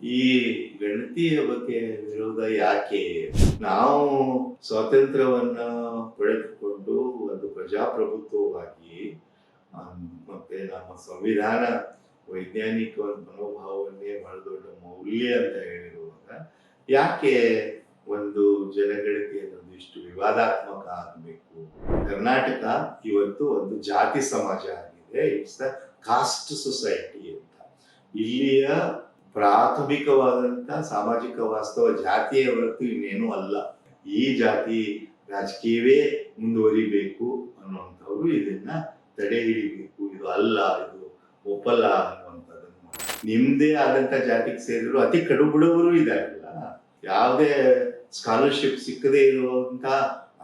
ಈ ಗಣತಿಯ ಬಗ್ಗೆ ವಿರೋಧ ಯಾಕೆ? ನಾವು ಸ್ವಾತಂತ್ರ್ಯವನ್ನ ಪಡೆದುಕೊಂಡು ಒಂದು ಪ್ರಜಾಪ್ರಭುತ್ವವಾಗಿ ಮತ್ತೆ ನಮ್ಮ ಸಂವಿಧಾನ ವೈಜ್ಞಾನಿಕ ಒಂದು ಮನೋಭಾವವನ್ನೇ ಬಹಳ ಮೌಲ್ಯ ಅಂತ ಹೇಳಿರುವಾಗ, ಯಾಕೆ ಒಂದು ಜನಗಣತಿ ಅನ್ನೋದು ಇಷ್ಟು ವಿವಾದಾತ್ಮಕ ಆಗಬೇಕು? ಕರ್ನಾಟಕ ಇವತ್ತು ಒಂದು ಜಾತಿ ಸಮಾಜ ಆಗಿದೆ, ಇಟ್ಸ್ ದ ಕಾಸ್ಟ್ ಸೊಸೈಟಿ ಅಂತ. ಇಲ್ಲಿಯ ಪ್ರಾಥಮಿಕವಾದಂತ ಸಾಮಾಜಿಕ ವಾಸ್ತವ ಜಾತಿಯ ಹೊರತು ಇನ್ನೇನು ಅಲ್ಲ. ಈ ಜಾತಿ ರಾಜಕೀಯವೇ ಮುಂದುವರಿಬೇಕು ಅನ್ನುವಂಥವ್ರು ಇದನ್ನ ತಡೆ ಹಿಡಿಬೇಕು ಇದು ಅಲ್ಲ, ಇದು ಒಪ್ಪಲ್ಲ ಅನ್ನುವಂಥದ್ದನ್ನು ನಿಮ್ಮದೇ ಆದಂಥ ಜಾತಿಗೆ ಸೇರಿದ್ರು ಅತಿ ಕಡು ಬಡವರು ಇದಾರಲ್ಲ ಯಾವುದೇ ಸ್ಕಾಲರ್ಶಿಪ್ ಸಿಕ್ಕದೇ ಇರುವಂತ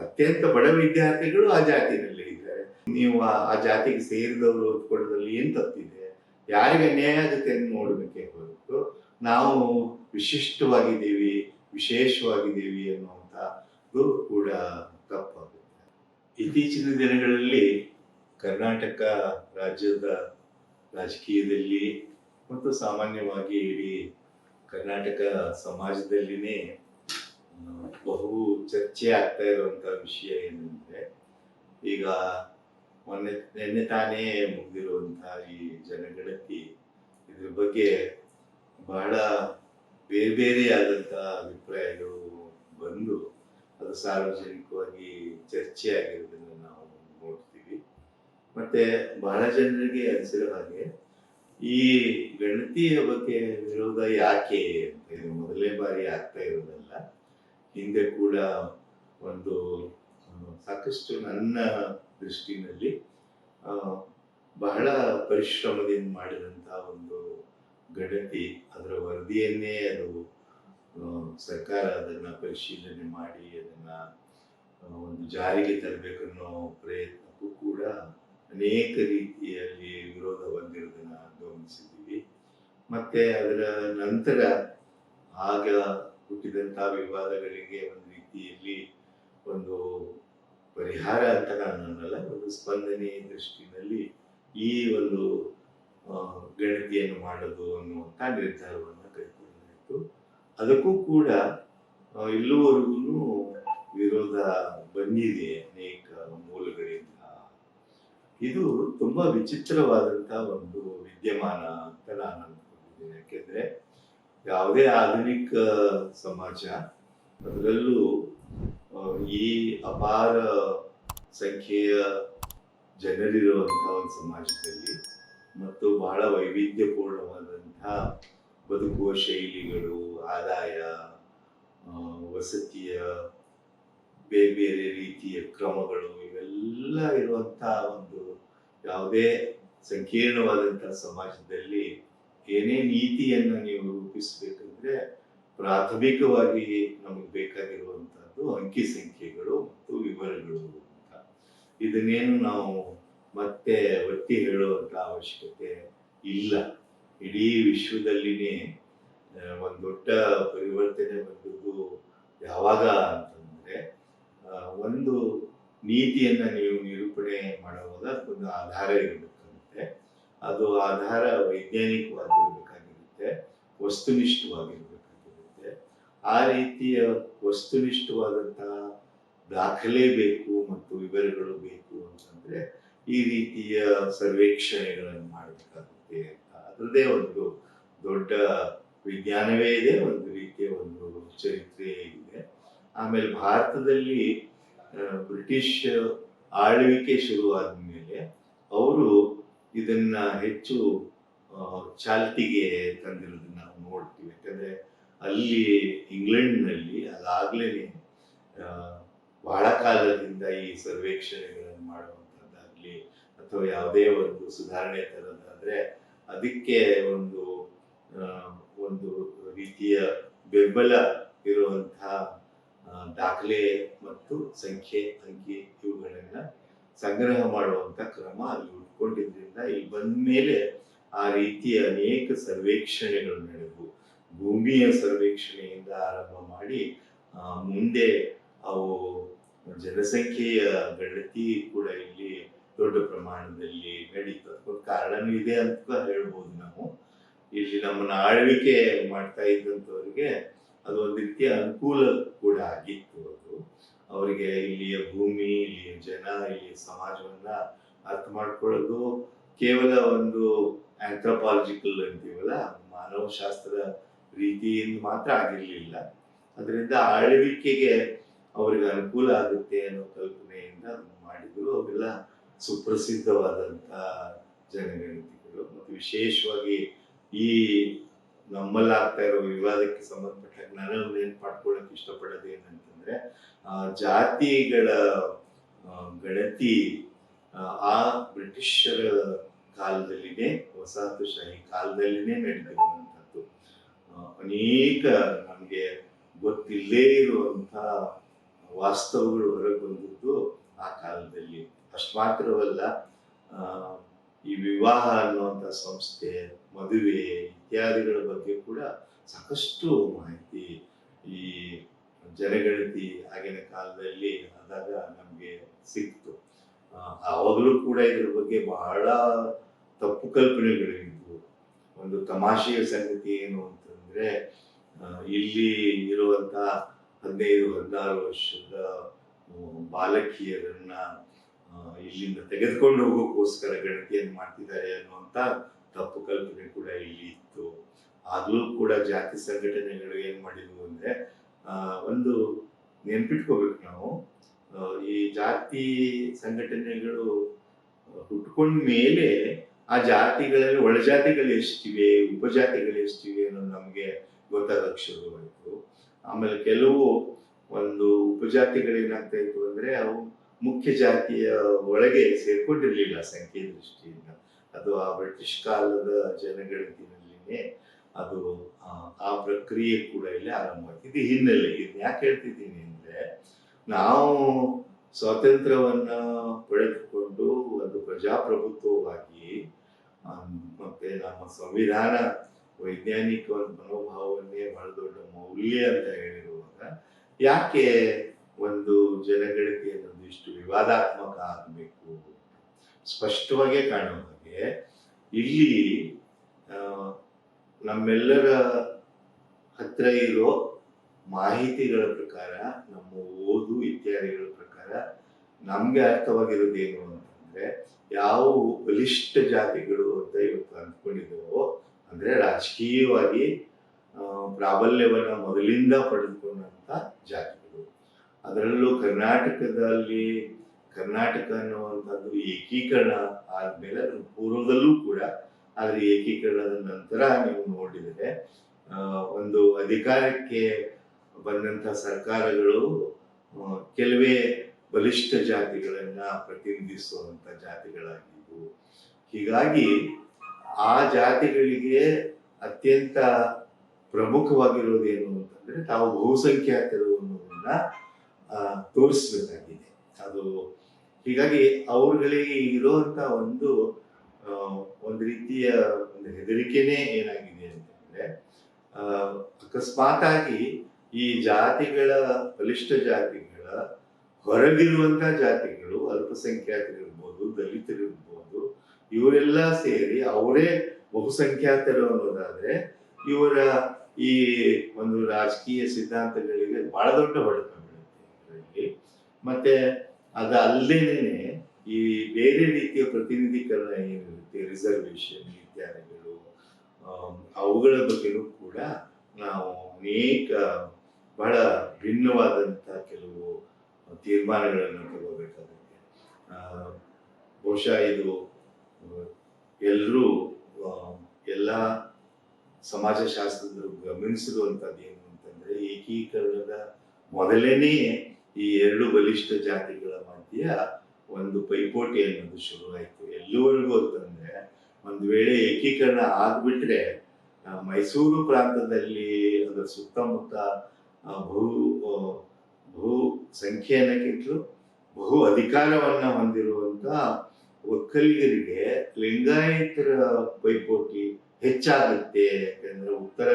ಅತ್ಯಂತ ಬಡ ವಿದ್ಯಾರ್ಥಿಗಳು ಆ ಜಾತಿನಲ್ಲಿ ಇದ್ದಾರೆ. ನೀವು ಆ ಜಾತಿಗೆ ಸೇರಿದವರು ಓದ್ಕೊಳ್ಳೋದ್ರಲ್ಲಿ ಏನ್ ತಪ್ಪಿದೆ? ಯಾರಿಗೆ ನ್ಯಾಯ ಅಂತ ನೋಡ್ಬೇಕೇ ನಾವು ವಿಶಿಷ್ಟವಾಗಿದ್ದೀವಿ, ವಿಶೇಷವಾಗಿದ್ದೀವಿ ಅನ್ನುವಂಥದ್ದು ಕೂಡ ತಪ್ಪಾಗುತ್ತೆ. ಇತ್ತೀಚಿನ ದಿನಗಳಲ್ಲಿ ಕರ್ನಾಟಕ ರಾಜ್ಯದ ರಾಜಕೀಯದಲ್ಲಿ ಮತ್ತು ಸಾಮಾನ್ಯವಾಗಿ ಇಡೀ ಕರ್ನಾಟಕ ಸಮಾಜದಲ್ಲಿನೇ ಬಹು ಚರ್ಚೆ ಆಗ್ತಾ ಇರುವಂಥ ವಿಷಯ ಏನಂದ್ರೆ, ಈಗ ಮೊನ್ನೆ, ನಿನ್ನೆ ತಾನೇ ಮುಗಿದಿರುವಂತಹ ಈ ಜನಗಣತಿ ಇದ್ರ ಬಗ್ಗೆ ಬಹಳ ಬೇರೆ ಬೇರೆ ಆದಂತಹ ಅಭಿಪ್ರಾಯಗಳು ಬಂದು ಅದು ಸಾರ್ವಜನಿಕವಾಗಿ ಚರ್ಚೆ ಆಗಿರೋದನ್ನು ನಾವು ನೋಡ್ತೀವಿ. ಮತ್ತೆ ಬಹಳ ಜನರಿಗೆ ಅನಿಸಿರೋ ಹಾಗೆ ಈ ಗಣತಿಯ ಬಗ್ಗೆ ವಿರೋಧ ಯಾಕೆ ಅಂತ ಇದು ಮೊದಲನೇ ಬಾರಿ ಆಗ್ತಾ ಇರೋದಲ್ಲ. ಹಿಂದೆ ಕೂಡ ಒಂದು ಸಾಕಷ್ಟು ನನ್ನ ದೃಷ್ಟಿನಲ್ಲಿ ಬಹಳ ಪರಿಶ್ರಮದಿಂದ ಮಾಡಿದಂತಹ ಒಂದು ಗಣತಿ ಅದರ ವರದಿಯನ್ನೇ ಅದು ಸರ್ಕಾರ ಅದನ್ನ ಪರಿಶೀಲನೆ ಮಾಡಿ, ಅದನ್ನ ಒಂದು ಜಾರಿಗೆ ತರಬೇಕನ್ನೋ ಪ್ರಯತ್ನಕ್ಕೂ ಕೂಡ ಅನೇಕ ರೀತಿಯಲ್ಲಿ ವಿರೋಧ ಹೊಂದಿರೋದನ್ನು ಗಮನಿಸಿದ್ದೀವಿ. ಮತ್ತೆ ಅದರ ನಂತರ ಆಗ ಹುಟ್ಟಿದಂಥ ವಿವಾದಗಳಿಗೆ ಒಂದು ರೀತಿಯಲ್ಲಿ ಒಂದು ಪರಿಹಾರ ಅಂತ ನಾನು ಅನ್ನಲ್ಲ, ಒಂದು ಸ್ಪಂದನೆ ದೃಷ್ಟಿನಲ್ಲಿ ಈ ಒಂದು ಗಣತಿಯನ್ನು ಮಾಡೋದು ಅನ್ನುವಂಥ ನಿರ್ಧಾರವನ್ನು ಕೈಗೊಳ್ಳಲಾಯಿತು. ಅದಕ್ಕೂ ಕೂಡ ಇಲ್ಲಿವರೆಗೂ ವಿರೋಧ ಬಂದಿದೆ ಅನೇಕ ಮೂಲಗಳಿಂದ. ಇದು ತುಂಬಾ ವಿಚಿತ್ರವಾದಂತಹ ಒಂದು ವಿದ್ಯಮಾನ ಅಂತ ನಾನು ಅನ್ಕೊಂಡಿದ್ದೇನೆ. ಯಾಕೆಂದ್ರೆ ಯಾವುದೇ ಆಧುನಿಕ ಸಮಾಜ ಅದರಲ್ಲೂ ಈ ಅಪಾರ ಸಂಖ್ಯೆಯ ಜನರಿರುವಂತಹ ಒಂದು ಸಮಾಜದಲ್ಲಿ ಮತ್ತು ಬಹಳ ವೈವಿಧ್ಯಪೂರ್ಣವಾದಂತಹ ಬದುಕುವ ಶೈಲಿಗಳು, ಆದಾಯ ವಸತಿಯ ಬೇರೆ ಬೇರೆ ರೀತಿಯ ಕ್ರಮಗಳು ಇವೆಲ್ಲ ಇರುವಂತಹ ಒಂದು ಯಾವುದೇ ಸಂಕೀರ್ಣವಾದಂತಹ ಸಮಾಜದಲ್ಲಿ ಏನೇ ನೀತಿಯನ್ನು ನೀವು ರೂಪಿಸಬೇಕಂದ್ರೆ ಪ್ರಾಥಮಿಕವಾಗಿ ನಮಗೆ ಬೇಕಾಗಿರುವಂತಹದ್ದು ಅಂಕಿ ಸಂಖ್ಯೆಗಳು ಮತ್ತು ವಿವರಗಳು ಅಂತ. ಇದನ್ನೇನು ನಾವು ಮತ್ತೆ ಒತ್ತಿ ಹೇಳುವಂಥ ಅವಶ್ಯಕತೆ ಇಲ್ಲ. ಇಡೀ ವಿಶ್ವದಲ್ಲಿನೇ ಒಂದು ದೊಡ್ಡ ಪರಿವರ್ತನೆ ಬಂದದ್ದು ಯಾವಾಗ ಅಂತಂದರೆ ಒಂದು ನೀತಿಯನ್ನು ನೀವು ನಿರೂಪಣೆ ಮಾಡುವಾಗ ಅದಕ್ಕೊಂದು ಆಧಾರ ಇರಬೇಕಾಗುತ್ತೆ ಅದು ಆಧಾರ ವೈಜ್ಞಾನಿಕವಾಗಿರಬೇಕಾಗಿರುತ್ತೆ, ವಸ್ತುನಿಷ್ಠವಾಗಿರಬೇಕಾಗಿರುತ್ತೆ. ಆ ರೀತಿಯ ವಸ್ತುನಿಷ್ಠವಾದಂತಹ ದಾಖಲೆ ಬೇಕು ಮತ್ತು ವಿವರಗಳು ಬೇಕು ಅಂತಂದ್ರೆ ಈ ರೀತಿಯ ಸರ್ವೇಕ್ಷಣೆಗಳನ್ನು ಮಾಡಬೇಕಾಗುತ್ತೆ ಅದರದೇ ಒಂದು ದೊಡ್ಡ ವಿಜ್ಞಾನವೇ ಇದೆ, ಒಂದು ರೀತಿಯ ಒಂದು ಚರಿತ್ರೆ ಇದೆ. ಆಮೇಲೆ ಭಾರತದಲ್ಲಿ ಬ್ರಿಟಿಷ್ ಆಳ್ವಿಕೆ ಶುರುವಾದ ಮೇಲೆ ಅವರು ಇದನ್ನ ಹೆಚ್ಚು ಚಾಲ್ತಿಗೆ ತಂದಿರೋದನ್ನ ನಾವು ನೋಡ್ತೀವಿ. ಯಾಕಂದ್ರೆ ಅಲ್ಲಿ ಇಂಗ್ಲೆಂಡ್ನಲ್ಲಿ ಅದಾಗ್ಲೇನೆ ಬಹಳ ಕಾಲದಿಂದ ಈ ಸರ್ವೇಕ್ಷಣೆಗಳನ್ನು ಮಾಡುವಂಥದ್ದಾಗ್ಲಿ ಅಥವಾ ಯಾವುದೇ ಒಂದು ಸುಧಾರಣೆ ತರೋದಾದರೆ ಅದಕ್ಕೆ ಒಂದು ಒಂದು ರೀತಿಯ ಬೆಂಬಲ ಇರುವಂತಹ ದಾಖಲೆ ಮತ್ತು ಸಂಖ್ಯೆ, ಅಂಕಿ ಇವುಗಳನ್ನ ಸಂಗ್ರಹ ಮಾಡುವಂತ ಕ್ರಮ ಅಲ್ಲಿ ಉಟ್ಕೊಂಡಿದ್ದರಿಂದ ಇಲ್ಲಿ ಬಂದ ಮೇಲೆ ಆ ರೀತಿಯ ಅನೇಕ ಸರ್ವೇಕ್ಷಣೆಗಳು ನಡೆದವು ಭೂಮಿಯ ಸರ್ವೇಕ್ಷಣೆಯಿಂದ ಆರಂಭ ಮಾಡಿ ಮುಂದೆ ಅವು ಜನಸಂಖ್ಯೆಯ ಗಣತಿ ಕೂಡ ಇಲ್ಲಿ ದೊಡ್ಡ ಪ್ರಮಾಣದಲ್ಲಿ ನಡೀತು. ಅದಕ್ಕೊಂದು ಕಾರಣನೂ ಇದೆ ಅಂತ ಹೇಳ್ಬೋದು ನಾವು. ಇಲ್ಲಿ ನಮ್ಮನ್ನ ಆಳ್ವಿಕೆ ಮಾಡ್ತಾ ಇದ್ದಂಥವ್ರಿಗೆ ಅದು ಒಂದು ರೀತಿಯ ಅನುಕೂಲ ಕೂಡ ಆಗಿತ್ತು ಅದು. ಅವರಿಗೆ ಇಲ್ಲಿಯ ಭೂಮಿ, ಇಲ್ಲಿಯ ಜನ, ಇಲ್ಲಿಯ ಸಮಾಜವನ್ನ ಅರ್ಥ ಮಾಡ್ಕೊಳ್ಳೋದು ಕೇವಲ ಒಂದು ಆಂಥ್ರಪಾಲಜಿಕಲ್ ಅಂತೀವಲ್ಲ ಮಾನವಶಾಸ್ತ್ರ ರೀತಿಯಿಂದ ಮಾತ್ರ ಆಗಿರಲಿಲ್ಲ. ಅದರಿಂದ ಆಳ್ವಿಕೆಗೆ ಅವರಿಗೆ ಅನುಕೂಲ ಆಗುತ್ತೆ ಅನ್ನೋ ಕಲ್ಪನೆಯಿಂದ ಮಾಡಿದ್ರು ಅವೆಲ್ಲ ಸುಪ್ರಸಿದ್ಧವಾದಂತ ಜನಗಣತಿಗಳು. ಮತ್ತು ವಿಶೇಷವಾಗಿ ಈ ನಮ್ಮಲ್ಲಿ ಆಗ್ತಾ ಇರೋ ವಿವಾದಕ್ಕೆ ಸಂಬಂಧಪಟ್ಟ ನಾನು ಏನು ಮಾಡ್ಕೊಳಕ್ ಇಷ್ಟಪಡೋದು ಏನಂತಂದ್ರೆ ಜಾತಿಗಳ ಗಣತಿ ಆ, ಬ್ರಿಟಿಷರ ಕಾಲದಲ್ಲಿನೇ ವಸಾಹತುಶಾಹಿ ಕಾಲದಲ್ಲಿನೇ ನಡೆದಿರುವಂಥದ್ದು. ಅನೇಕ ನಮಗೆ ಗೊತ್ತಿಲ್ಲೇ ಇರುವಂತಹ ವಾಸ್ತವಗಳು ಹೊರಗೆ ಬಂದದ್ದು ಆ ಕಾಲದಲ್ಲಿ. ಅಷ್ಟು ಮಾತ್ರವಲ್ಲ ಈ ವಿವಾಹ ಅನ್ನುವಂಥ ಸಂಸ್ಥೆ, ಮದುವೆ ಇತ್ಯಾದಿಗಳ ಬಗ್ಗೆ ಕೂಡ ಸಾಕಷ್ಟು ಮಾಹಿತಿ ಈ ಜನಗಣತಿ ಆಗಿನ ಕಾಲದಲ್ಲಿ ಆದಾಗ ನಮಗೆ ಸಿಕ್ತು. ಆವಾಗಲೂ ಕೂಡ ಇದ್ರ ಬಗ್ಗೆ ಬಹಳ ತಪ್ಪು ಕಲ್ಪನೆಗಳಿದ್ವು. ಒಂದು ತಮಾಷೆಯ ಸಂಗತಿ ಏನು ಅಂತಂದ್ರೆ ಇಲ್ಲಿ ಇರುವಂತ ಹದಿನೈದು, ಹದಿನಾರು ವರ್ಷದ ಬಾಲಕಿಯರನ್ನು ಇಲ್ಲಿಂದ ತೆಗೆದುಕೊಂಡು ಹೋಗೋಕ್ಕೋಸ್ಕರ ಗಣತಿಯನ್ನು ಮಾಡ್ತಿದ್ದಾರೆ ಅನ್ನುವಂತ ತಪ್ಪು ಕಲ್ಪನೆ ಕೂಡ ಇಲ್ಲಿ ಇತ್ತು. ಆದರೂ ಕೂಡ ಜಾತಿ ಸಂಘಟನೆಗಳು ಏನು ಮಾಡಿದ್ವು ಅಂದ್ರೆ ಒಂದು ನೆನ್ಪಿಟ್ಕೋಬೇಕು ನಾವು. ಈ ಜಾತಿ ಸಂಘಟನೆಗಳು ಹುಟ್ಕೊಂಡ ಮೇಲೆ ಆ ಜಾತಿಗಳಲ್ಲಿ ಒಳಜಾತಿಗಳು ಎಷ್ಟಿವೆ ಉಪಜಾತಿಗಳು ಎಷ್ಟಿವೆ ಅನ್ನೋದು ನಮಗೆ ಗೊತ್ತಾಗಕ್ಕೆ ಶುರುವಾಯಿತು ಆಮೇಲೆ ಕೆಲವು ಒಂದು ಉಪಜಾತಿಗಳೇನಾಗ್ತಾ ಇತ್ತು ಅಂದ್ರೆ ಅವು ಮುಖ್ಯ ಜಾತಿಯ ಒಳಗೆ ಸೇರ್ಕೊಂಡಿರ್ಲಿಲ್ಲ ಸಂಖ್ಯೆ ದೃಷ್ಟಿಯಿಂದ. ಅದು ಆ ಬ್ರಿಟಿಷ್ ಕಾಲದ ಜನಗಣತಿನಲ್ಲಿನೇ ಅದು ಆ, ಪ್ರಕ್ರಿಯೆ ಕೂಡ ಇಲ್ಲಿ ಆರಂಭ ಇದು ಹಿನ್ನೆಲೆ. ಇದನ್ನ ಯಾಕೆ ಹೇಳ್ತಿದ್ದೀನಿ ಅಂದ್ರೆ ನಾವು ಸ್ವಾತಂತ್ರ್ಯವನ್ನ ಪಡೆದುಕೊಂಡು ಒಂದು ಪ್ರಜಾಪ್ರಭುತ್ವವಾಗಿ ಮತ್ತೆ ನಮ್ಮ ಸಂವಿಧಾನ ವೈಜ್ಞಾನಿಕ ಒಂದು ಮನೋಭಾವವನ್ನೇ ಬಹಳ ದೊಡ್ಡ ಮೌಲ್ಯ ಅಂತ ಹೇಳಿರುವಾಗ ಯಾಕೆ ಒಂದು ಜನಗಣತಿ ಇಷ್ಟು ವಿವಾದಾತ್ಮಕ ಆಗಬೇಕು. ಸ್ಪಷ್ಟವಾಗಿ ಕಾಣೋ ಹಾಗೆ ಇಲ್ಲಿ ನಮ್ಮೆಲ್ಲರ ಹತ್ರ ಇರೋ ಮಾಹಿತಿಗಳ ಪ್ರಕಾರ, ನಮ್ಮ ಓದು ಇತ್ಯಾದಿಗಳ ಪ್ರಕಾರ ನಮ್ಗೆ ಅರ್ಥವಾಗಿರೋದು ಏನು ಅಂತಂದ್ರೆ, ಯಾವ ಬಲಿಷ್ಠ ಜಾತಿಗಳು ಅಂತ ಇವತ್ತು ಅಂದ್ಕೊಂಡಿದ್ದೇವೋ ಅಂದ್ರೆ ರಾಜಕೀಯವಾಗಿ ಪ್ರಾಬಲ್ಯವನ್ನು ಮೊದಲಿಂದ ಪಡೆದುಕೊಂಡಂತ ಜಾತಿಗಳು ಅದರಲ್ಲೂ ಕರ್ನಾಟಕದಲ್ಲಿ ಕರ್ನಾಟಕ ಅನ್ನುವಂಥದ್ದು ಏಕೀಕರಣ ಆದ್ಮೇಲೆ ಅದ್ರ ಪೂರ್ವದಲ್ಲೂ ಕೂಡ ಆದರೆ ಏಕೀಕರಣದ ನಂತರ ನೀವು ನೋಡಿದರೆ ಒಂದು ಅಧಿಕಾರಕ್ಕೆ ಬಂದಂತ ಸರ್ಕಾರಗಳು ಕೆಲವೇ ಬಲಿಷ್ಠ ಜಾತಿಗಳನ್ನ ಪ್ರತಿನಿಧಿಸುವಂತ ಜಾತಿಗಳಾಗಿದ್ವು. ಹೀಗಾಗಿ ಆ ಜಾತಿಗಳಿಗೆ ಅತ್ಯಂತ ಪ್ರಮುಖವಾಗಿರೋದು ಏನು ಅಂತಂದ್ರೆ, ತಾವು ಬಹುಸಂಖ್ಯಾತರು ಅನ್ನೋದನ್ನ ತೋರಿಸ್ಬೇಕಾಗಿದೆ ಅದು ಹೀಗಾಗಿ ಅವುಗಳಿಗೆ ಇರುವಂತ ಒಂದು ಒಂದು ರೀತಿಯ ಒಂದು ಹೆದರಿಕೆನೇ ಏನಾಗಿದೆ ಅಂತಂದ್ರೆ ಆ, ಅಕಸ್ಮಾತ್ ಆಗಿ ಈ ಜಾತಿಗಳ ಬಲಿಷ್ಠ ಜಾತಿಗಳ ಹೊರಗಿರುವಂತ ಜಾತಿಗಳು ಅಲ್ಪಸಂಖ್ಯಾತರಿರ್ಬೋದು ದಲಿತರಿರ್ಬೋದು ಇವರೆಲ್ಲ ಸೇರಿ ಅವರೇ ಬಹುಸಂಖ್ಯಾತರು ಅನ್ನೋದಾದ್ರೆ ಇವರ ಈ ಒಂದು ರಾಜಕೀಯ ಸಿದ್ಧಾಂತಗಳಿಗೆ ಬಹಳ ದೊಡ್ಡ ಹೊಡೆತ ಮತ್ತೆ ಮತ್ತೆ ಅಲ್ಲೇನೆ ಈ ಬೇರೆ ರೀತಿಯ ಪ್ರತಿನಿಧೀಕರಣ ಏನಿರುತ್ತೆ ರಿಸರ್ವೇಶನ್ ಇತ್ಯಾದಿಗಳು ಅವುಗಳ ಬಗ್ಗೆನೂ ಕೂಡ ನಾವು ಅನೇಕ, ಬಹಳ ಭಿನ್ನವಾದಂತಹ ಕೆಲವು ತೀರ್ಮಾನಗಳನ್ನು ತಗೋಬೇಕಾಗುತ್ತೆ. ಬಹುಶಃ ಇದು ಎಲ್ಲರೂ ಎಲ್ಲ ಸಮಾಜಶಾಸ್ತ್ರಜ್ಞರು ಗಮನಿಸಿರುವಂಥದ್ದು ಏನು ಅಂತಂದ್ರೆ ಏಕೀಕರಣದ ಮೊದಲೇನೆ ಈ ಎರಡು ಬಲಿಷ್ಠ ಜಾತಿಗಳ ಮಧ್ಯ ಒಂದು ಪೈಪೋಟಿ ಅನ್ನೋದು ಶುರುವಾಯಿತು. ಎಲ್ಲಿವರೆಗೂ ಅಂತಂದ್ರೆ, ಒಂದು ವೇಳೆ ಏಕೀಕರಣ ಆಗ್ಬಿಟ್ರೆ ಮೈಸೂರು ಪ್ರಾಂತದಲ್ಲಿ ಅದರ ಸುತ್ತಮುತ್ತ ಬಹು ಬಹು ಸಂಖ್ಯೆಯನ್ನ ಬಹು ಅಧಿಕಾರವನ್ನ ಹೊಂದಿರುವಂತ ಒಕ್ಕಲಿಗರಿಗೆ ಲಿಂಗಾಯತರ ಪೈಪೋಟಿ ಹೆಚ್ಚಾಗುತ್ತೆ. ಯಾಕಂದ್ರೆ ಉತ್ತರ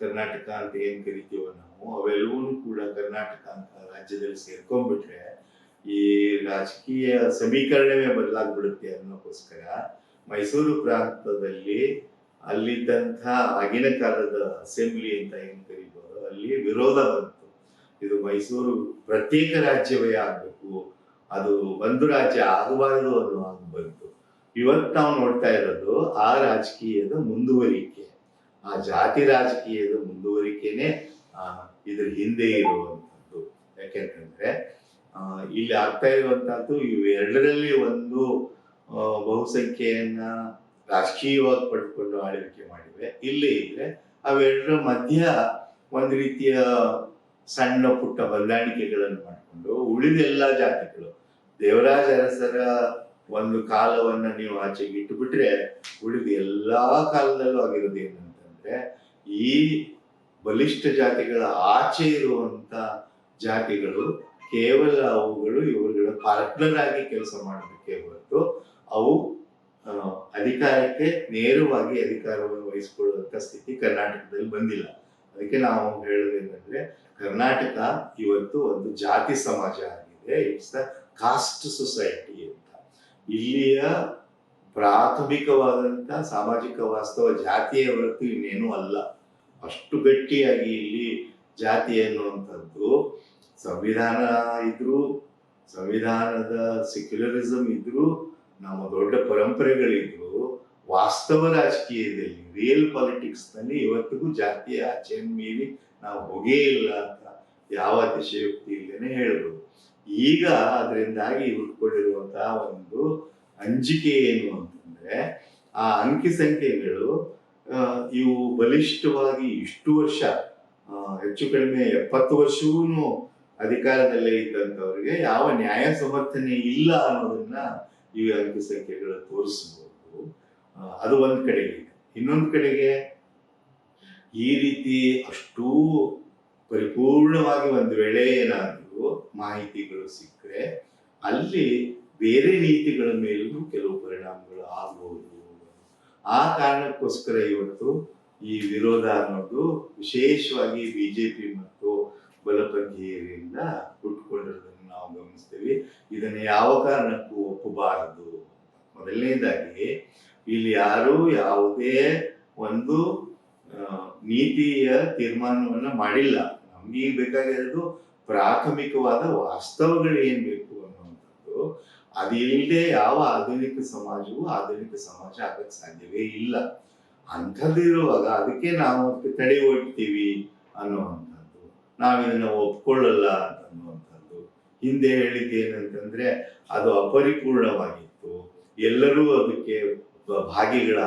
ಕರ್ನಾಟಕ ಅಂತ ಏನ್ ಕರಿತೀವೋ ನಾವು. ಅವೆಲ್ಲವೂ ಕೂಡ ಕರ್ನಾಟಕ ಅಂತ ರಾಜ್ಯದಲ್ಲಿ ಸೇರ್ಕೊಂಡ್ಬಿಟ್ರೆ ಈ ರಾಜಕೀಯ ಸಮೀಕರಣವೇ ಬದಲಾಗ್ಬಿಡುತ್ತೆ ಅನ್ನೋಕ್ಕೋಸ್ಕರ ಮೈಸೂರು ಪ್ರಾಂತದಲ್ಲಿ ಅಲ್ಲಿದ್ದಂಥ ಆಗಿನ ಕಾಲದ ಅಸೆಂಬ್ಲಿ ಅಂತ ಏನು ಕರಿಬೋದು, ಅಲ್ಲಿ ವಿರೋಧ ಬಂತು. ಇದು ಮೈಸೂರು ಪ್ರತ್ಯೇಕ ರಾಜ್ಯವೇ ಆಗಬೇಕು, ಅದು ಒಂದು ರಾಜ್ಯ ಆಗಬಾರದು ಅನ್ನೋ ಹಾಗೆ ಬಂತು ಇವತ್ತು ನಾವು ನೋಡ್ತಾ ಇರೋದು ಆ ರಾಜಕೀಯದ ಮುಂದುವರಿಕೆ. ಆ ಜಾತಿ ರಾಜಕೀಯದ ಮುಂದುವರಿಕೆನೆ ಇದ್ರ ಹಿಂದೆ ಇರುವಂತದ್ದು ಯಾಕೆಂತಂದ್ರೆ ಇಲ್ಲಿ ಆಗ್ತಾ ಇರುವಂತಹದ್ದು ಇವೆರಡರಲ್ಲಿ ಒಂದು ಬಹುಸಂಖ್ಯೆಯನ್ನ ರಾಷ್ಟ್ರೀಯವಾಗಿ ಪಡ್ಕೊಂಡು ಆಳ್ವಿಕೆ ಮಾಡಿವೆ. ಇಲ್ಲಿ ಇದ್ರೆ ಅವೆರಡರ ಮಧ್ಯ ಒಂದು ರೀತಿಯ ಸಣ್ಣ ಪುಟ್ಟ ಹೊಂದಾಣಿಕೆಗಳನ್ನು ಮಾಡಿಕೊಂಡು ಉಳಿದ ಎಲ್ಲಾ ಜಾತಿಗಳು. ದೇವರಾಜ ಅರಸರ ಒಂದು ಕಾಲವನ್ನ ನೀವು ಆಚೆಗೆ ಇಟ್ಟು ಬಿಟ್ರೆ ಉಳಿದ ಎಲ್ಲಾ ಕಾಲದಲ್ಲೂ ಆಗಿರೋದು ಏನಂತಂದ್ರೆ, ಈ ಬಲಿಷ್ಠ ಜಾತಿಗಳ ಆಚೆ ಇರುವಂತ ಜಾತಿಗಳು ಕೇವಲ ಅವುಗಳು ಇವರುಗಳ ಪಾರ್ಟ್ನರ್ ಆಗಿ ಕೆಲಸ ಮಾಡಬೇಕೇ ಹೊರತು ಅವು ಅಧಿಕಾರಕ್ಕೆ ನೇರವಾಗಿ ಅಧಿಕಾರವನ್ನು ವಹಿಸಿಕೊಳ್ಳುವಂತ ಸ್ಥಿತಿ ಕರ್ನಾಟಕದಲ್ಲಿ ಬಂದಿಲ್ಲ. ಅದಕ್ಕೆ ನಾವು ಹೇಳೋದೇನೆಂದ್ರೆ, ಕರ್ನಾಟಕ ಇವತ್ತು ಒಂದು ಜಾತಿ ಸಮಾಜ ಆಗಿದೆ, ಇಟ್ಸ್ ದ ಕಾಸ್ಟ್ ಸೊಸೈಟಿ ಅಂತ. ಇಲ್ಲಿಯ ಪ್ರಾಥಮಿಕವಾದಂತ ಸಾಮಾಜಿಕ ವಾಸ್ತವ ಜಾತಿಯ ಹೊರತು ಇನ್ನೇನು ಅಲ್ಲ. ಅಷ್ಟು ಗಟ್ಟಿಯಾಗಿ ಇಲ್ಲಿ ಜಾತಿ ಅನ್ನುವಂಥದ್ದು ಸಂವಿಧಾನ ಇದ್ರು, ಸಂವಿಧಾನದ ಸೆಕ್ಯುಲರಿಸಮ್ ಇದ್ರು, ನಮ್ಮ ದೊಡ್ಡ ಪರಂಪರೆಗಳಿದ್ರು, ವಾಸ್ತವ ರಾಜಕೀಯದಲ್ಲಿ ರಿಯಲ್ ಪಾಲಿಟಿಕ್ಸ್ನಲ್ಲಿ ಇವತ್ತಿಗೂ ಜಾತಿಯ ಆಚೆಯನ್ನು ಮೀರಿ ನಾವು ಹೋಗೇ ಇಲ್ಲ ಅಂತ ಯಾವ ಅತಿಶಯೋಕ್ತಿ ಇಲ್ಲದೆ ಹೇಳ್ಬೋದು. ಈಗ ಅದರಿಂದಾಗಿ ಹುಟ್ಕೊಂಡಿರುವಂತಹ ಒಂದು ಅಂಜಿಕೆ ಏನು ಅಂತಂದ್ರೆ, ಆ ಅಂಕಿ ಸಂಖ್ಯೆಗಳು ಇವು ಬಲಿಷ್ಠವಾಗಿ ಇಷ್ಟು ವರ್ಷ ಹೆಚ್ಚು ಕಡಿಮೆ ಎಪ್ಪತ್ತು ವರ್ಷವೂ ಅಧಿಕಾರದಲ್ಲೇ ಇದ್ದಂಥವ್ರಿಗೆ ಯಾವ ನ್ಯಾಯ ಸಮರ್ಥನೆ ಇಲ್ಲ ಅನ್ನೋದನ್ನ ಈ ಅಂಕಿ ಸಂಖ್ಯೆಗಳು ತೋರಿಸಬಹುದು ಅದು ಒಂದ್ ಕಡೆಗೆ. ಇನ್ನೊಂದು ಕಡೆಗೆ ಈ ರೀತಿ ಅಷ್ಟೂ ಪರಿಪೂರ್ಣವಾಗಿ ಒಂದು ವೇಳೆ ಏನಾದರೂ ಮಾಹಿತಿಗಳು ಸಿಕ್ಕರೆ ಅಲ್ಲಿ ಬೇರೆ ನೀತಿಗಳ ಮೇಲೂ ಕೆಲವು ಪರಿಣಾಮಗಳು ಆಗಬಹುದು ಆ ಕಾರಣಕ್ಕೋಸ್ಕರ ಇವತ್ತು ಈ ವಿರೋಧ ಅನ್ನೋದು ವಿಶೇಷವಾಗಿ ಬಿಜೆಪಿ ಮತ್ತು ಬಲಪಂಥೀಯರಿಂದ ಹುಟ್ಟುಕೊಂಡಿರೋದನ್ನು ನಾವು ಗಮನಿಸ್ತೇವೆ. ಇದನ್ನು ಯಾವ ಕಾರಣಕ್ಕೂ ಒಪ್ಪಬಾರದು. ಮೊದಲನೇದಾಗಿ, ಇಲ್ಲಿ ಯಾರು ಯಾವುದೇ ಒಂದು ನೀತಿಯ ತೀರ್ಮಾನವನ್ನು ಮಾಡಿಲ್ಲ. ನಮಗೆ ಬೇಕಾಗಿರೋದು ಪ್ರಾಥಮಿಕವಾದ ವಾಸ್ತವಗಳು ಏನ್ ಬೇಕು? ಅದಿಲ್ಲದೆ ಯಾವ ಆಧುನಿಕ ಸಮಾಜವು ಆಧುನಿಕ ಸಮಾಜ ಆಗಕ್ಕೆ ಸಾಧ್ಯವೇ ಇಲ್ಲ. ಅಂಥದ್ದಿರುವಾಗ ಅದಕ್ಕೆ ನಾವು ತಡೆ ಒಡ್ತೀವಿ ಅನ್ನುವಂಥದ್ದು ನಾವು ಇದನ್ನ ಒಪ್ಕೊಳ್ಳಲ್ಲ ಅನ್ನುವಂಥದ್ದು. ಹಿಂದೆ ಹೇಳಿದ್ದು ಏನಂತಂದ್ರೆ ಅದು ಅಪರಿಪೂರ್ಣವಾಗಿತ್ತು. ಎಲ್ಲರೂ ಅದಕ್ಕೆ ಬ- ಭಾಗಿಗಳ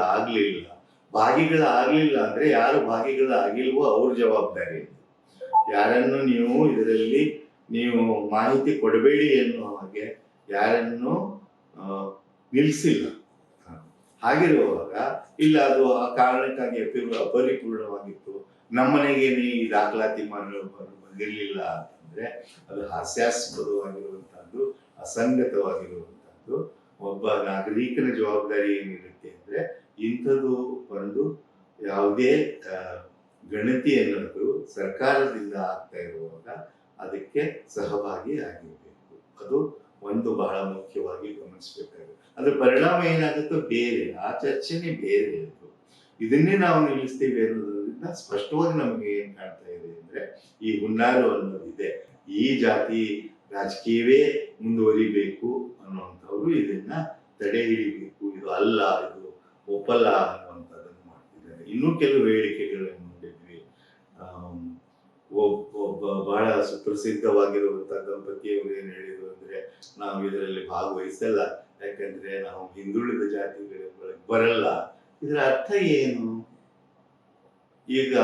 ಆಗಲಿಲ್ಲ ಅಂದ್ರೆ ಯಾರು ಭಾಗಿಗಳ ಆಗಿಲ್ವೋ ಅವ್ರ ಜವಾಬ್ದಾರಿ. ಯಾರನ್ನು ನೀವು ಇದರಲ್ಲಿ ನೀವು ಮಾಹಿತಿ ಕೊಡಬೇಡಿ ಎನ್ನುವ ಹಾಗೆ ಯಾರನ್ನು ನಿಲ್ಲಿಸಿಲ್ಲ. ಹಾಗಿರುವಾಗ, ಇಲ್ಲ, ಅದು ಆ ಕಾರಣಕ್ಕಾಗಿ ಅಪಿ- ಅಪರಿಪೂರ್ಣವಾಗಿತ್ತು ನಮ್ಮನೆಗೇನೆ ಈ ದಾಖಲಾತಿ ಮಾಡಲು ಬಂದಿರಲಿಲ್ಲ ಅಂತಂದ್ರೆ, ಅದು ಹಾಸ್ಯಾಸ್ಪದವಾಗಿರುವಂತಹದ್ದು ಅಸಂಗತವಾಗಿರುವಂತಹದ್ದು, ಒಬ್ಬ ನಾಗರಿಕನ ಜವಾಬ್ದಾರಿ ಏನಿರುತ್ತೆ ಅಂದ್ರೆ, ಇಂಥದ್ದು ಒಂದು ಯಾವುದೇ ಗಣತಿ ಅನ್ನೋದು ಸರ್ಕಾರದಿಂದ ಆಗ್ತಾ ಇರುವಾಗ, ಅದಕ್ಕೆ ಸಹಭಾಗಿ ಆಗಿರಬೇಕು ಅದು ಒಂದು ಬಹಳ ಮುಖ್ಯವಾಗಿ ಗಮನಿಸಬೇಕಾಗುತ್ತೆ ಅದ್ರ ಪರಿಣಾಮ ಏನಾಗುತ್ತೋ ಬೇರೆ. ಆ ಚರ್ಚೆನೇ ಬೇರೆ ಅದು. ಇದನ್ನೇ ನಾವು ನಿಲ್ಲಿಸ್ತೀವಿ ಅನ್ನೋದ್ರಿಂದ ಸ್ಪಷ್ಟವಾಗಿ ನಮಗೆ ಏನ್ ಕಾಣ್ತಾ ಇದೆ ಅಂದ್ರೆ ಈ ಹುನ್ನಾರು ಅನ್ನೋದಿದೆ. ಈ ಜಾತಿ ರಾಜಕೀಯವೇ ಮುಂದುವರಿಬೇಕು ಅನ್ನುವಂಥವ್ರು ಇದನ್ನ ತಡೆ ಹಿಡಿಬೇಕು ಇದು ಅಲ್ಲ, ಇದು ಒಪ್ಪಲ್ಲ ಅನ್ನುವಂಥದ್ದನ್ನು ಮಾಡ್ತಿದ್ದಾರೆ. ಇನ್ನೂ ಕೆಲವು ಒಬ್- ಒಬ್ಬ ಬಹಳ ಸುಪ್ರಸಿದ್ಧವಾಗಿರುವಂತಹ ದಂಪತಿಯವರು ಏನ್ ಹೇಳಿದ್ರು ಅಂದ್ರೆ, ನಾವು ಇದರಲ್ಲಿ ಭಾಗವಹಿಸಲ್ಲ, ಯಾಕಂದ್ರೆ ನಾವು ಹಿಂದುಳಿದ ಜಾತಿಗಳ ಬರಲ್ಲ. ಇದರ ಅರ್ಥ ಏನು? ಈಗ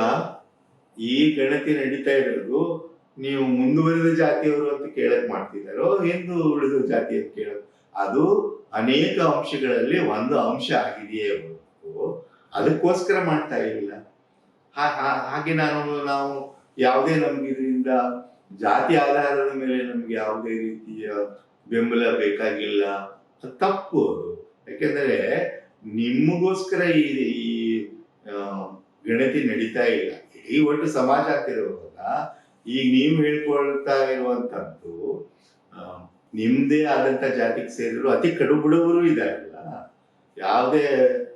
ಈ ಗಣತಿ ನಡೀತಾ ಇರೋದು, ನೀವು ಮುಂದುವರಿದ ಜಾತಿಯವರು ಅಂತ ಕೇಳಕ್ ಮಾಡ್ತಿದ್ದಾರೋ ಎಂದು ಉಳಿದ ಜಾತಿ ಅಂತ ಕೇಳೋದು ಅದು ಅನೇಕ ಅಂಶಗಳಲ್ಲಿ ಒಂದು ಅಂಶ ಆಗಿದೆಯೇ ಅದಕ್ಕೋಸ್ಕರ ಮಾಡ್ತಾ ಹಾ- ಹಾಗೆ ನಾನು, ನಾವು ಯಾವುದೇ ನಮ್ಗೆ ಇದರಿಂದ ಜಾತಿ ಆಧಾರದ ಮೇಲೆ ನಮ್ಗೆ ಯಾವುದೇ ರೀತಿಯ ಬೆಂಬಲ ಬೇಕಾಗಿಲ್ಲ. ತಪ್ಪು ಅದು. ಯಾಕೆಂದ್ರೆ ನಿಮಗೋಸ್ಕರ ಈ ಈ ಗಣತಿ ನಡೀತಾ ಇಲ್ಲ. ಇಡೀ ಒಟ್ಟು ಸಮಾಜ ಆಗ್ತಿರುವಾಗ ಈಗ ನೀವು ಹೇಳ್ಕೊಳ್ತಾ ಇರುವಂತದ್ದು ನಿಮ್ದೇ ಆದಂತ ಜಾತಿಗೆ ಸೇರಿದ್ರು ಅತಿ ಕಡು ಬಡವರು ಇದಾರಲ್ಲ. ಯಾವುದೇ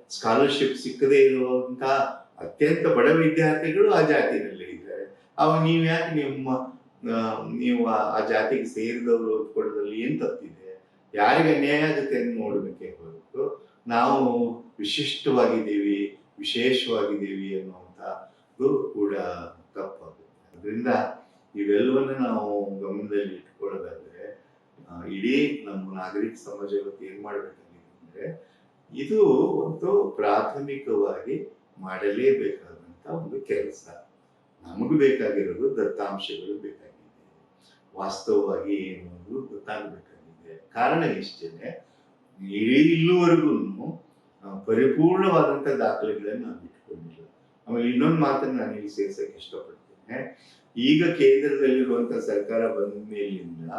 ಸ್ಕಾಲರ್ಶಿಪ್ ಸಿಕ್ಕದೇ ಇರುವಂತ ಅತ್ಯಂತ ಬಡ ವಿದ್ಯಾರ್ಥಿಗಳು ಆ ಜಾತಿನಲ್ಲಿ ಅವಾಗ ನೀವು ಯಾಕೆ ನಿಮ್ಮ ನೀವು ಆ ಜಾತಿಗೆ ಸೇರಿದವರು ಓದ್ಕೊಳ್ಳೋದ್ರಲ್ಲಿ ಏನ್ ತಪ್ಪಿದೆ? ಯಾರಿಗೆ ನ್ಯಾಯ ಅಂತ ನೋಡಬೇಕೇ ಹೊರತು ನಾವು ವಿಶಿಷ್ಟವಾಗಿದ್ದೀವಿ, ವಿಶೇಷವಾಗಿದ್ದೀವಿ ಅನ್ನುವಂಥದ್ದು ಕೂಡ ತಪ್ಪಾಗುತ್ತೆ. ಅದರಿಂದ ಇವೆಲ್ಲವನ್ನ ನಾವು ಗಮನದಲ್ಲಿ ಇಟ್ಕೊಳ್ಳೋದಾದ್ರೆ ಇಡೀ ನಮ್ಮ ನಾಗರಿಕ ಸಮಾಜ ಇವತ್ತು ಏನ್ ಮಾಡ್ಬೇಕಂದ್ರೆ ಇದು ಒಂದು ಪ್ರಾಥಮಿಕವಾಗಿ ಮಾಡಲೇಬೇಕಾದಂತ ಒಂದು ಕೆಲಸ. ನಮಗೂ ಬೇಕಾಗಿರೋದು ದತ್ತಾಂಶಗಳು ಬೇಕಾಗಿದೆ. ವಾಸ್ತವವಾಗಿ ಏನು ಅನ್ನೋದು ಗೊತ್ತಾಗಬೇಕಾಗಿದೆ ಕಾರಣ ಇಷ್ಟೇನೆ, ಇಡೀ ಇಲ್ಲಿವರೆಗೂ ಪರಿಪೂರ್ಣವಾದಂತ ದಾಖಲೆಗಳನ್ನು ನಾನು ಇಟ್ಕೊಂಡಿಲ್ಲ. ಆಮೇಲೆ ಇನ್ನೊಂದು ಮಾತನ್ನು ನಾನು ಇಲ್ಲಿ ಸೇರ್ಸಕ್ಕೆ ಇಷ್ಟಪಡ್ತೇನೆ. ಈಗ ಕೇಂದ್ರದಲ್ಲಿರುವಂತ ಸರ್ಕಾರ ಬಂದ ಮೇಲಿಂದ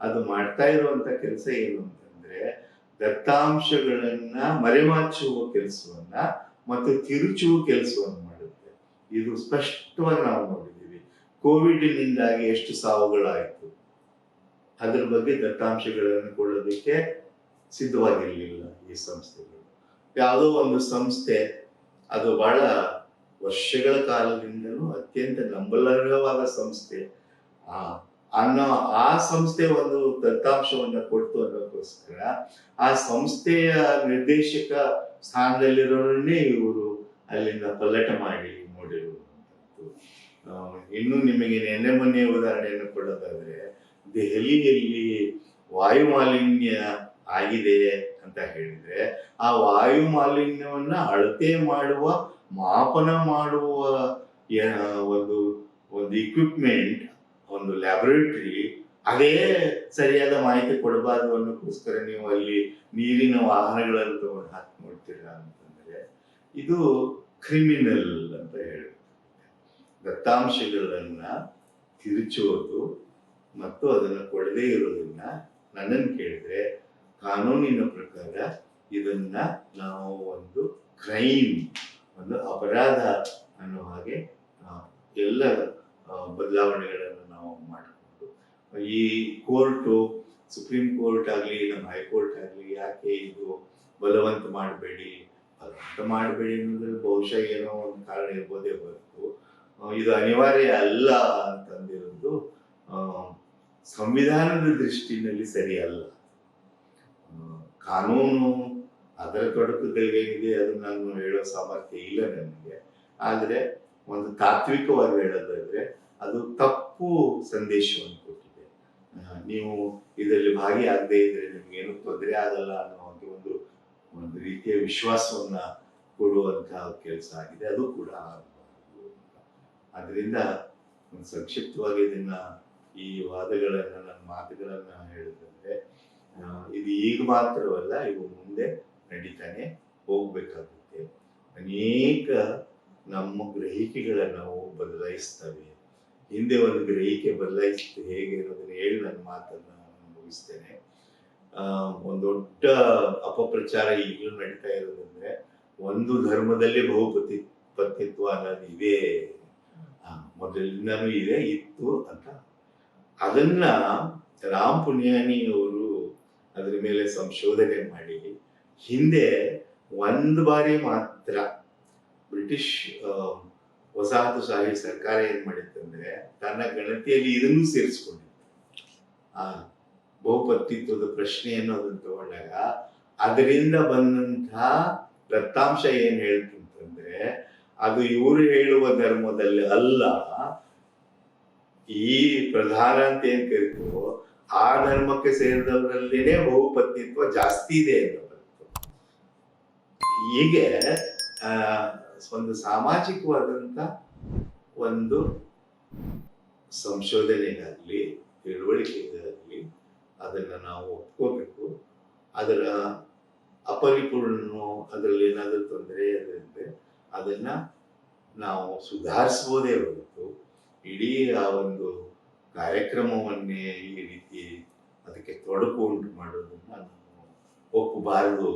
ಅದು ಮಾಡ್ತಾ ಇರುವಂತ ಕೆಲಸ ಏನು ಅಂತಂದ್ರೆ, ದತ್ತಾಂಶಗಳನ್ನ ಮರೆಮಾಚುವ ಕೆಲಸವನ್ನ ಮತ್ತು ತಿರುಚುವ ಕೆಲಸವನ್ನು ಇದು ಸ್ಪಷ್ಟವಾಗಿ ನಾವು ನೋಡಿದ್ದೀವಿ ಕೋವಿಡ್ನಿಂದಾಗಿ ಎಷ್ಟು ಸಾವುಗಳಾಯಿತು? ಅದರ ಬಗ್ಗೆ ದತ್ತಾಂಶಗಳನ್ನು ಕೊಡೋದಕ್ಕೆ ಸಿದ್ಧವಾಗಿರಲಿಲ್ಲ ಈ ಸಂಸ್ಥೆಗಳು. ಯಾವುದೋ ಒಂದು ಸಂಸ್ಥೆ ಅದು ಬಹಳ ವರ್ಷಗಳ ಕಾಲದಿಂದಲೂ ಅತ್ಯಂತ ನಂಬಲರ್ಹವಾದ ಸಂಸ್ಥೆ. ಆ, ಅನ್ನೋ ಆ ಸಂಸ್ಥೆ ಒಂದು ದತ್ತಾಂಶವನ್ನ ಕೊಡ್ತು ಅನ್ನೋಕ್ಕೋಸ್ಕರ ಆ ಸಂಸ್ಥೆಯ ನಿರ್ದೇಶಕ ಸ್ಥಾನದಲ್ಲಿರೋರನ್ನೇ ಇವರು ಅಲ್ಲಿಂದ ಪಲ್ಲಟ ಮಾಡಿ ಇನ್ನು ನಿಮಗೆ ನೆನ್ನೆ ಮೊನ್ನೆ ಉದಾಹರಣೆಯನ್ನು ಕೊಡೋದಾದ್ರೆ, ದೆಹಲಿಯಲ್ಲಿ ವಾಯು ಮಾಲಿನ್ಯ ಆಗಿದೆ ಅಂತ ಹೇಳಿದ್ರೆ, ಆ ವಾಯು ಮಾಲಿನ್ಯವನ್ನ ಅಳತೆ ಮಾಡುವ, ಮಾಪನ ಮಾಡುವ ಒಂದು ಒಂದು ಇಕ್ವಿಪ್ಮೆಂಟ್ ಒಂದು ಲ್ಯಾಬೊರೇಟರಿ ಅದೇ ಸರಿಯಾದ ಮಾಹಿತಿ ಕೊಡಬಾರದು ಅನ್ನೋಕ್ಕೋಸ್ಕರ ನೀವು ಅಲ್ಲಿ ನೀರಿನ ವಾಹನಗಳನ್ನು ತಗೊಂಡು ಹಾಕಿ ನೋಡ್ತೀರಾ ಅಂತಂದ್ರೆ, ಇದು ಕ್ರಿಮಿನಲ್ ಅಂತ ಹೇಳಿ ದತ್ತಾಂಶಗಳನ್ನ ತಿರುಚೋದು ಮತ್ತು ಅದನ್ನು ಕೊಡದೇ ಇರೋದನ್ನ ನನ್ನನ್ನು ಕೇಳಿದ್ರೆ ಕಾನೂನಿನ ಪ್ರಕಾರ ಇದನ್ನ ನಾವು ಒಂದು ಕ್ರೈಮ್, ಒಂದು ಅಪರಾಧ ಅನ್ನೋ ಹಾಗೆ ಎಲ್ಲ ಬದಲಾವಣೆಗಳನ್ನು ನಾವು ಮಾಡಿಕೊಂಡು ಈ ಕೋರ್ಟು, ಸುಪ್ರೀಂ ಕೋರ್ಟ್ ಆಗಲಿ, ನಮ್ಮ ಹೈಕೋರ್ಟ್ ಆಗಲಿ, ಯಾಕೆ ಇದು ಬಲವಂತ ಮಾಡಬೇಡಿ? ಬಲವಂತ ಮಾಡಬೇಡಿ ಅನ್ನೋದ್ರಲ್ಲಿ ಬಹುಶಃ ಏನೋ ಒಂದು ಕಾರಣ ಇರ್ಬೋದೇ ಹೊರತು ಇದು ಅನಿವಾರ್ಯ ಅಲ್ಲ ಅಂತಂದಿರೋದು ಸಂವಿಧಾನದ ದೃಷ್ಟಿನಲ್ಲಿ ಸರಿಯಲ್ಲ. ಕಾನೂನು ಅದರ ತೊಡಕುಗಳಿಗೇನಿದೆ ಅದು ನಾನು ಹೇಳೋ ಸಾಮರ್ಥ್ಯ ಇಲ್ಲ ನನಗೆ. ಆದರೆ ಒಂದು ತಾತ್ವಿಕವಾಗಿ ಹೇಳೋದಾದ್ರೆ ಅದು ತಪ್ಪು ಸಂದೇಶವನ್ನು ಕೊಟ್ಟಿದೆ. ನೀವು ಇದರಲ್ಲಿ ಭಾಗಿಯಾಗದೇ ಇದ್ರೆ ನಿಮ್ಗೇನು ತೊಂದರೆ ಆಗಲ್ಲ ಅನ್ನೋ ಒಂದು ಒಂದು ರೀತಿಯ ವಿಶ್ವಾಸವನ್ನ ಕೊಡುವಂತಹ ಕೆಲಸ ಆಗಿದೆ. ಅದು ಕೂಡ. ಅದರಿಂದ ಒಂದು ಸಂಕ್ಷಿಪ್ತವಾಗಿ ಇದನ್ನ ಈ ವಾದಗಳನ್ನ, ನನ್ನ ಮಾತುಗಳನ್ನ ಹೇಳಿದ್ರೆ ಇದು ಈಗ ಮಾತ್ರವಲ್ಲ, ಇವು ಮುಂದೆ ನಡೀತಾನೆ ಹೋಗ್ಬೇಕಾಗುತ್ತೆ. ಅನೇಕ ನಮ್ಮ ಗ್ರಹಿಕೆಗಳನ್ನ ನಾವು ಬದಲಾಯಿಸ್ತವೆ. ಹಿಂದೆ ಒಂದು ಗ್ರಹಿಕೆ ಬದಲಾಯಿಸಿದ್ದು ಹೇಗೆ ಅನ್ನೋದನ್ನ ಹೇಳಿ ನನ್ನ ಮಾತನ್ನ ನಾನು ಮುಗಿಸ್ತೇನೆ ಒಂದು ದೊಡ್ಡ ಅಪಪ್ರಚಾರ ಈಗಲೂ ನಡೀತಾ ಇರೋದಂದ್ರೆ, ಒಂದು ಧರ್ಮದಲ್ಲಿ ಬಹುಪತಿ ಪತಿತ್ವ ಅನ್ನೋದು ಇದೆ. ಮೊದಲಿಂದನೂ ಇದೆ, ಇತ್ತು ಅಂತ. ಅದನ್ನ ರಾಮ್ ಪುಣ್ಯಾನಿ ಅವರು ಅದ್ರ ಮೇಲೆ ಸಂಶೋಧನೆ ಮಾಡಿ, ಹಿಂದೆ ಒಂದು ಬಾರಿ ಮಾತ್ರ ಬ್ರಿಟಿಷ್ ವಸಾಹತು ವಸಾಹತುಶಾಹಿ ಸರ್ಕಾರ ಏನ್ ಮಾಡಿತ್ತಂದ್ರೆ ತನ್ನ ಗಣತಿಯಲ್ಲಿ ಇದನ್ನು ಸೇರಿಸ್ಕೊಂಡಿತ್ತು. ಆ, ಬಹುಪತಿತ್ವದ ಪ್ರಶ್ನೆ ಅದನ್ನು ತಗೊಂಡಾಗ, ಅದರಿಂದ ಬಂದಂತಹ ದತ್ತಾಂಶ ಏನ್ ಹೇಳ್ತಂತಂದ್ರೆ ಅದು ಇವರು ಹೇಳುವ ಧರ್ಮದಲ್ಲಿ ಅಲ್ಲ. ಈ ಪ್ರಧಾನ ಅಂತ ಏನ್ ಕರಿತೋ ಆ ಧರ್ಮಕ್ಕೆ ಸೇರಿದವರಲ್ಲೇನೆ ಬಹುಪತಿತ್ವ ಜಾಸ್ತಿ ಇದೆ ಅಂತ ಹೀಗೆ ಒಂದು ಸಾಮಾಜಿಕವಾದಂತ ಒಂದು ಸಂಶೋಧನೆಗಾಗ್ಲಿ, ತಿಳುವಳಿಕೆಗಾಗ್ಲಿ, ಅದನ್ನ ನಾವು ಒಪ್ಕೋಬೇಕು. ಅದರ ಅಪರಿಪೂರ್ಣನೋ, ಅದರಲ್ಲಿ ಏನಾದರೂ ತೊಂದರೆ ಇದ್ರೆ ಅದನ್ನ ನಾವು ಸುಧಾರಿಸ್ಬೋದೇ ಹೊರತು ಇಡೀ ಆ ಒಂದು ಕಾರ್ಯಕ್ರಮವನ್ನೇ ಈ ರೀತಿ ಅದಕ್ಕೆ ತೊಡಕು ಉಂಟು ಮಾಡೋದನ್ನು ನಾವು ಒಪ್ಪಬಾರದು